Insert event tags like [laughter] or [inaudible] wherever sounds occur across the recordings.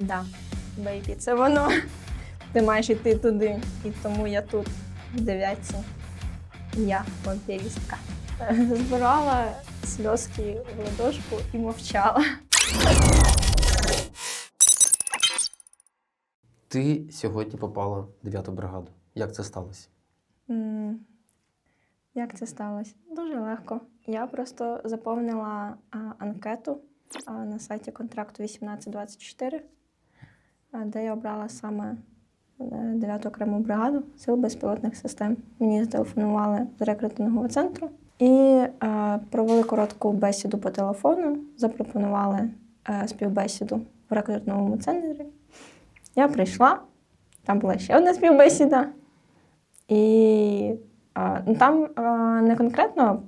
Да, бейбі, це воно. [laughs] Ти маєш йти туди. І тому я тут, в дев'ятці. Я вампірістка. [laughs] Збирала сльозки в ладошку і мовчала. Ти сьогодні попала в 9 бригаду. Як це сталося? М, Як це сталося? Дуже легко. Я просто заповнила а, анкету а, на сайті контракту 1824, а, де я обрала саме 9 окрему бригаду сил безпілотних систем. Мені зателефонували з рекрутингового центру і е, провели коротку бесіду по телефону, запропонували е, співбесіду в рекрутинговому центрі. Я прийшла, там була ще одна співбесіда. І ну, там не конкретно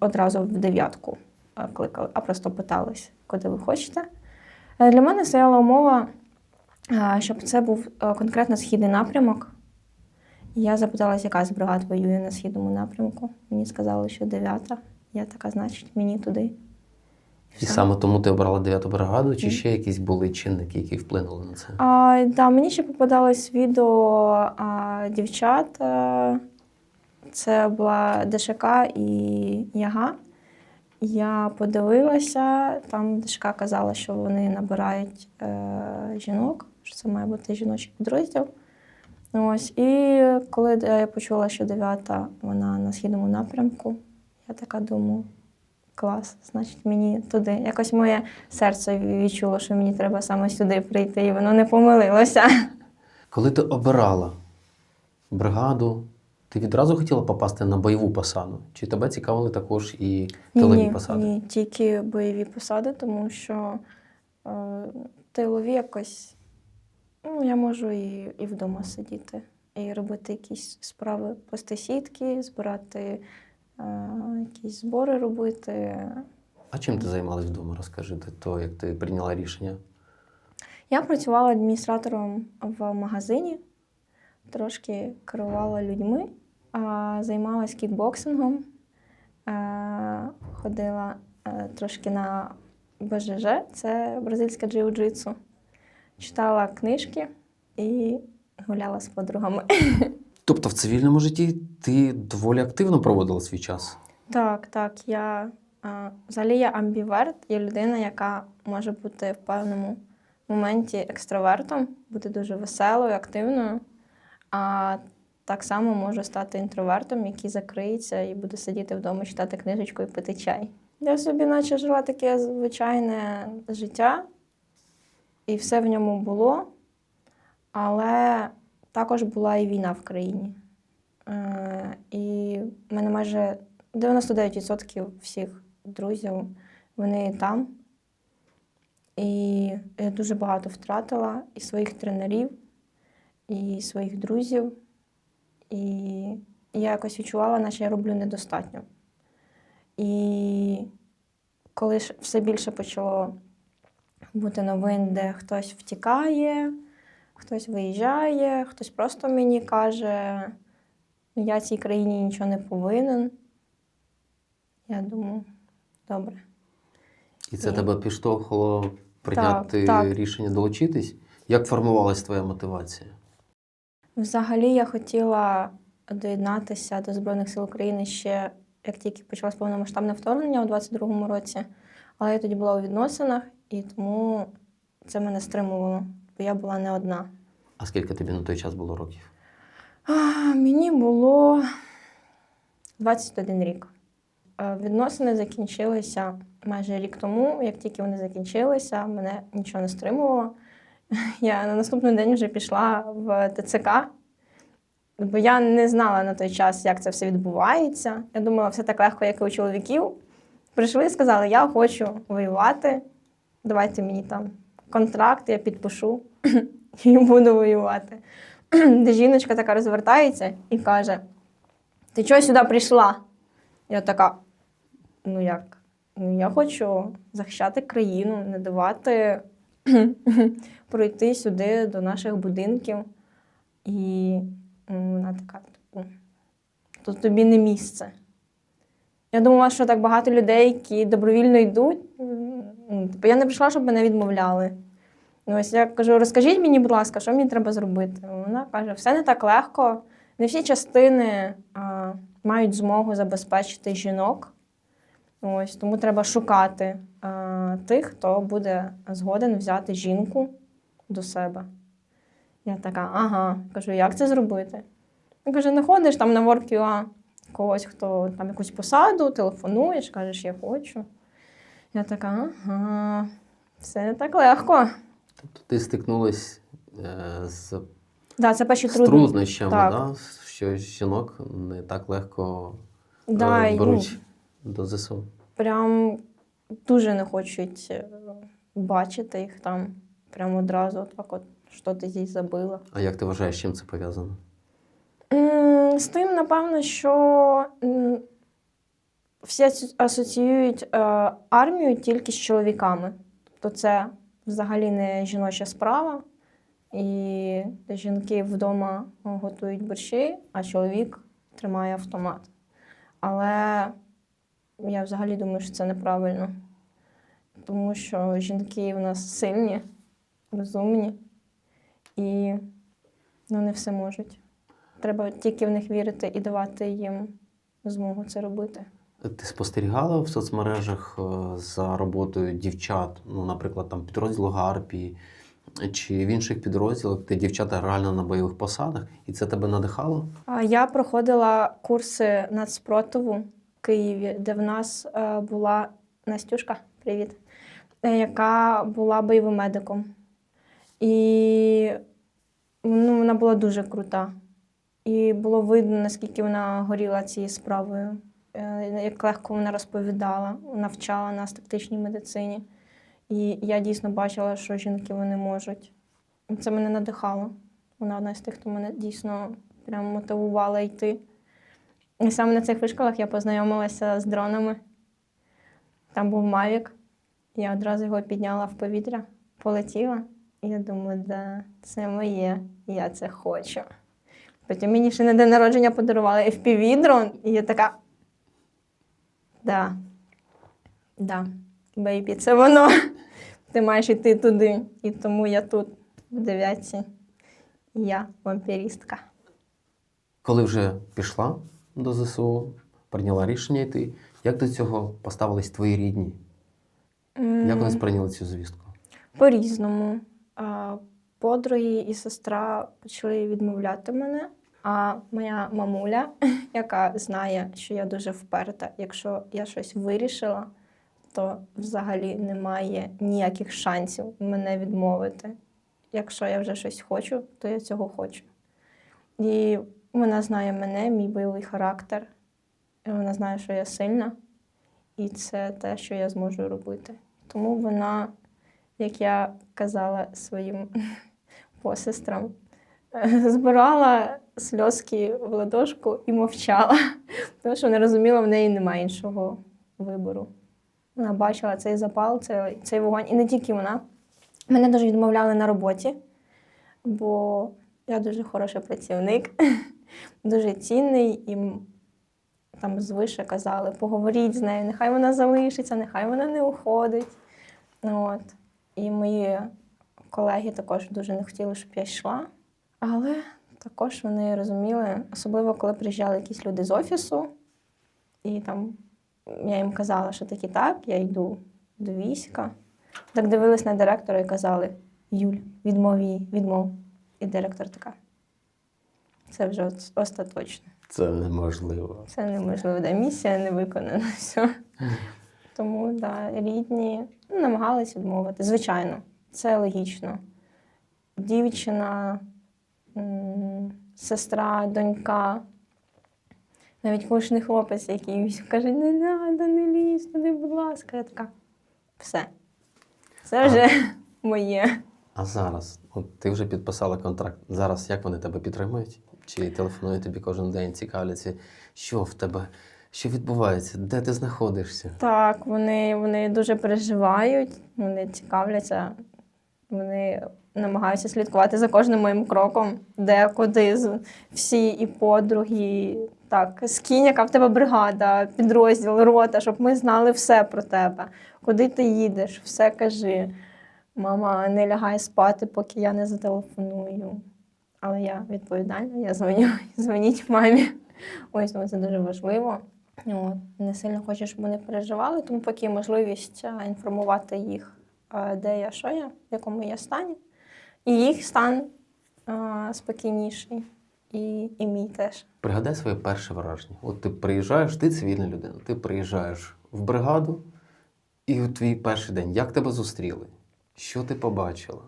одразу в дев'ятку кликали, а просто питались, куди ви хочете. Е, Для мене стояла умова, щоб це був конкретно східний напрямок. Я запиталася, яка з бригад воює на східному напрямку. Мені сказали, що дев'ята. Я така, значить, мені туди. І Все. саме тому ти обрала 9 бригаду, чи ще якісь були чинники, які вплинули на це? А, да, мені ще попадалось відео а, дівчат. А, це була ДШК і Яга. Я подивилася, там ДШК казала, що вони набирають е, жінок, що це має бути жіночий підрозділ. Ось. І коли я почула, що дев'ята вона на східному напрямку, я така думаю, клас, значить мені туди. Якось моє серце відчуло, що мені треба саме сюди прийти, і воно не помилилося. Коли ти обирала бригаду, ти відразу хотіла попасти на бойову посаду? Чи тебе цікавили також і тилові ні, посади? Ні, тільки бойові посади, тому що е, тилові якось. Ну, я можу і, і вдома сидіти, і робити якісь справи, сітки, збирати е, якісь збори робити. А чим ти займалась вдома? Розкажи до того, як ти прийняла рішення. Я працювала адміністратором в магазині, трошки керувала людьми, а, займалась кікбоксингом, е, ходила е, трошки на БЖЖ, це бразильське джиу-джитсу, читала книжки і гуляла з подругами. [laughs] Тобто в цивільному житті ти доволі активно проводила свій час. Так, так. Я а, взагалі я амбіверт, я людина, яка може бути в певному моменті екстравертом, бути дуже веселою, активною. А так само можу стати інтровертом, який закриється і буде сидіти вдома, читати книжечку і пити чай. Я собі, наче жила таке звичайне життя, і все в ньому було, але також була і війна в країні. Е, і в мене майже 99% всіх друзів вони там. І я дуже багато втратила і своїх тренерів, і своїх друзів. І я якось відчувала, наче я роблю недостатньо. І коли ж все більше почало бути новин, де хтось втікає, хтось виїжджає, хтось просто мені каже, я цій країні нічого не повинен. Я думаю, добре. І це Ні. тебе підштовхувало прийняти так. рішення долучитись? Як формувалась твоя мотивація? Взагалі я хотіла доєднатися до Збройних сил України ще як тільки почалось повномасштабне вторгнення у 22-му році, але я тоді була у відносинах, і тому це мене стримувало, бо я була не одна. А скільки тобі на той час було років? А, мені було 21 рік. Відносини закінчилися майже рік тому. Як тільки вони закінчилися, мене нічого не стримувало. [laughs] Я на наступний день вже пішла в ТЦК, бо я не знала на той час, як це все відбувається. Я думала, все так легко, як і у чоловіків. Прийшли і сказали, я хочу воювати. Давайте мені там контракт, я підпишу [clears throat] і буду воювати. [clears throat] Де жіночка така розвертається і каже: Ти чого сюди прийшла? Я така, ну як? Ну, я хочу захищати країну, не давати [clears throat] пройти сюди до наших будинків. І вона така, типу, тут тобі не місце. Я думала, що так багато людей, які добровільно йдуть. Ну, Типу, я не прийшла, щоб мене відмовляли. Ну, ось я кажу, розкажіть мені, будь ласка, що мені треба зробити. Вона каже, все не так легко. Не всі частини а, мають змогу забезпечити жінок. Ось, тому треба шукати а, тих, хто буде згоден взяти жінку до себе. Я така, ага, кажу, як це зробити? Він каже, ходиш там на WorkUA когось, хто там якусь посаду, телефонуєш, кажеш, я хочу. Я така, ага, все не так легко. Тобто ти стикнулась е, з, Да, це перші з труднощами, Так. да? що жінок не так легко Да, е, і, беруть до ЗСУ. Прям дуже не хочуть е, бачити їх там. Прям одразу так от, що ти здесь забила. А як ти вважаєш, з чим це пов'язано? З тим, напевно, що всі асоціюють е, армію тільки з чоловіками. Тобто це взагалі не жіноча справа. І жінки вдома готують борщі, а чоловік тримає автомат. Але я взагалі думаю, що це неправильно. Тому що жінки в нас сильні, розумні і ну, не все можуть. Треба тільки в них вірити і давати їм змогу це робити. Ти спостерігала в соцмережах е, за роботою дівчат, ну, наприклад, там підрозділу Гарпії чи в інших підрозділах, де дівчата реально на бойових посадах, і це тебе надихало? Я проходила курси нацпротиву в Києві, де в нас е, була Настюшка, привіт, е, яка була бойовим медиком. І ну, вона була дуже крута. І було видно, наскільки вона горіла цією справою, як легко вона розповідала, навчала нас тактичній медицині. І я дійсно бачила, що жінки вони можуть. Це мене надихало. Вона одна з тих, хто мене дійсно прям мотивувала йти. І саме на цих вишколах я познайомилася з дронами. Там був Мавік. Я одразу його підняла в повітря, полетіла. І я думаю, да, це моє, я це хочу. Потім мені ще на день народження подарували FPV-дрон, і я така. Да. Да, бейбі, це воно. [laughs] Ти маєш йти туди. І тому я тут, в дев'ятці. Я вампірістка. Коли вже пішла до ЗСУ, прийняла рішення йти, як до цього поставились твої рідні? Як вони сприйняли цю звістку? По-різному. Подруги і сестра почали відмовляти мене. А моя мамуля, [laughs] яка знає, що я дуже вперта, якщо я щось вирішила, то взагалі немає ніяких шансів мене відмовити. Якщо я вже щось хочу, то я цього хочу. І вона знає мене, мій бойовий характер. І вона знає, що я сильна, і це те, що я зможу робити. Тому вона як я казала своїм [laughs] посестрам, [laughs] збирала сльозки в ладошку і мовчала, тому що вона розуміла, в неї немає іншого вибору. Вона бачила цей запал, цей, цей вогонь. І не тільки вона. Мене дуже відмовляли на роботі, бо я дуже хороший працівник, [laughs] дуже цінний. І там звише казали, поговоріть з нею, нехай вона залишиться, нехай вона не уходить. От. І мої колеги також дуже не хотіли, щоб я йшла. Але також вони розуміли, особливо коли приїжджали якісь люди з офісу, і там я їм казала, що таки так, я йду до війська. Так дивились на директора і казали: Юль, відмов їй, відмов. І директор така. Це вже остаточно. Це неможливо. Це неможливо, да, місія не виконана. [laughs] Все. Тому да, рідні ну, намагались відмовити. Звичайно, це логічно. Дівчина, сестра, донька, навіть кожний хлопець, який каже, не треба, не лізь туди, будь ласка. Я така, все. Це вже [laughs] моє. А зараз, от ти вже підписала контракт. Зараз як вони тебе підтримують? Чи телефонують тобі кожен день, цікавляться, що в тебе, що відбувається, де ти знаходишся? Так, вони, вони дуже переживають, вони цікавляться, вони намагаються слідкувати за кожним моїм кроком, де, куди, всі і подруги. Так, скинь, яка в тебе бригада, підрозділ, рота, щоб ми знали все про тебе, куди ти їдеш, все кажи. Мама не лягає спати, поки я не зателефоную. Але я відповідальна, я дзвоню, [laughs] дзвоніть мамі. Ось ну, це дуже важливо. От, не сильно хочу, щоб вони переживали, тому поки є можливість інформувати їх, де я, що я, в якому я стані. І їх стан е, спокійніший, і, і мій теж. Пригадай своє перше враження. От ти приїжджаєш, ти цивільна людина, ти приїжджаєш в бригаду, і у твій перший день, як тебе зустріли? Що ти побачила?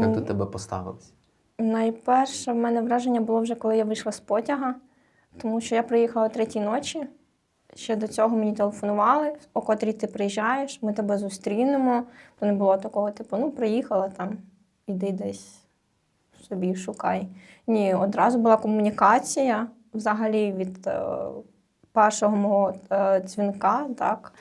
Як до тебе поставились? Найперше в мене враження було вже, коли я вийшла з потяга, тому що я приїхала третій ночі. Ще до цього мені телефонували, о котрій ти приїжджаєш, ми тебе зустрінемо. То не було такого, типу, ну, приїхала там, іди десь собі шукай. Ні, одразу була комунікація взагалі від е, першого мого е, дзвінка, так,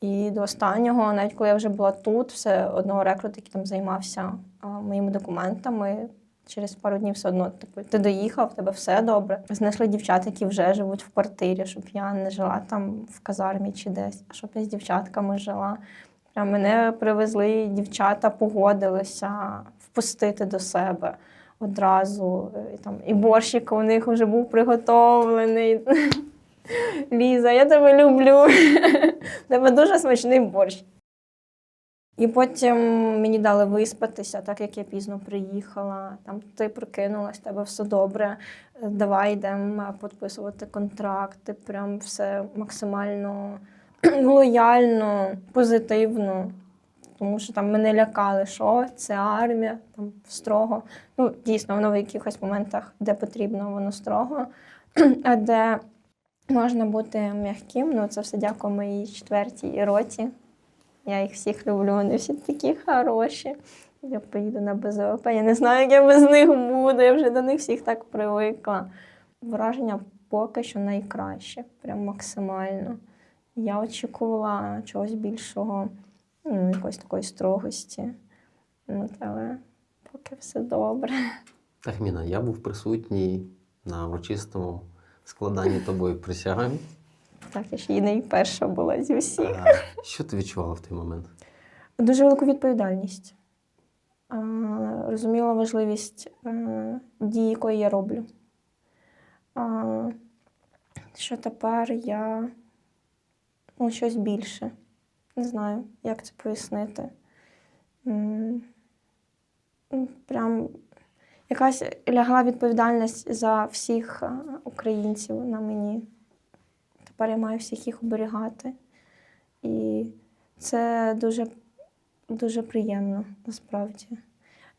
і до останнього, навіть коли я вже була тут, все одного рекруту, який там займався е, моїми документами. Через пару днів все одно типу, ти доїхав, в тебе все добре. Знайшли дівчат, які вже живуть в квартирі, щоб я не жила там в казармі чи десь, а щоб я з дівчатками жила. Прям мене привезли, дівчата погодилися впустити до себе одразу. І, там, і борщик у них вже був приготовлений. [laughs] Ліза, я тебе люблю. [laughs] Тебе дуже смачний борщ. І потім мені дали виспатися, так як я пізно приїхала. Там ти прокинулась, тебе все добре. Е, Давай йдемо підписувати контракти. Прям все максимально [clears throat] лояльно, позитивно. Тому що там мене лякали, що це армія, там строго. Ну, дійсно, воно в якихось моментах, де потрібно, воно строго. [clears throat] А де можна бути м'яким, ну це все дякую моїй четвертій роті. Я їх всіх люблю, вони всі такі хороші. Я поїду на БЗВП. Я не знаю, як я без них буду. Я вже до них всіх так привикла. Враження поки що найкраще, прям максимально. Я очікувала чогось більшого, якоїсь такої строгості. Ну, але поки все добре. Тахміна, я був присутній на урочистому складанні тобою присяги. Так, я ще й найперша була зі всіх. А, Що ти відчувала в той момент? Дуже велику відповідальність. А, Розуміла важливість е, дії, якої я роблю. А, Що тепер я ну, щось більше. Не знаю, як це пояснити. М, Прям якась лягла відповідальність за всіх е, українців на мені. Тепер я маю всіх їх оберігати. І це дуже, дуже приємно насправді.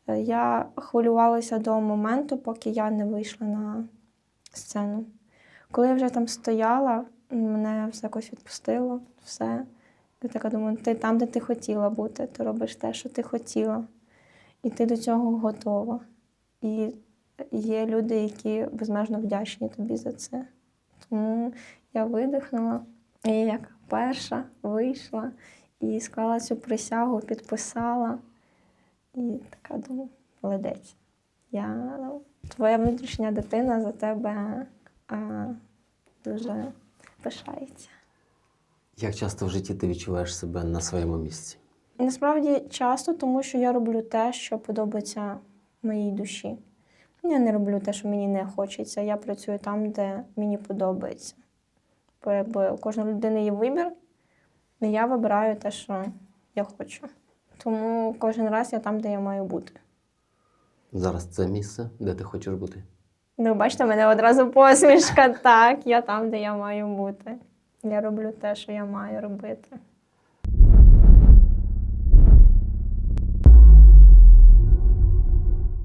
Е, Я хвилювалася до моменту, поки я не вийшла на сцену. Коли я вже там стояла, мене все якось відпустило, все. Я така думаю, ти там, де ти хотіла бути, ти робиш те, що ти хотіла. І ти до цього готова. І є люди, які безмежно вдячні тобі за це. Тому я видихнула. І як перша вийшла і склала цю присягу, підписала. І така думаю, молодець. Я, ну, твоя внутрішня дитина за тебе а, дуже пишається. Як часто в житті ти відчуваєш себе на своєму місці? Насправді часто, тому що я роблю те, що подобається моїй душі. Я не роблю те, що мені не хочеться. Я працюю там, де мені подобається. Бо якби у кожної людини є вибір, і я вибираю те, що я хочу. Тому кожен раз я там, де я маю бути. Зараз це місце, де ти хочеш бути. Ну, бачите, в мене одразу посмішка. [laughs] Так, я там, де я маю бути. Я роблю те, що я маю робити.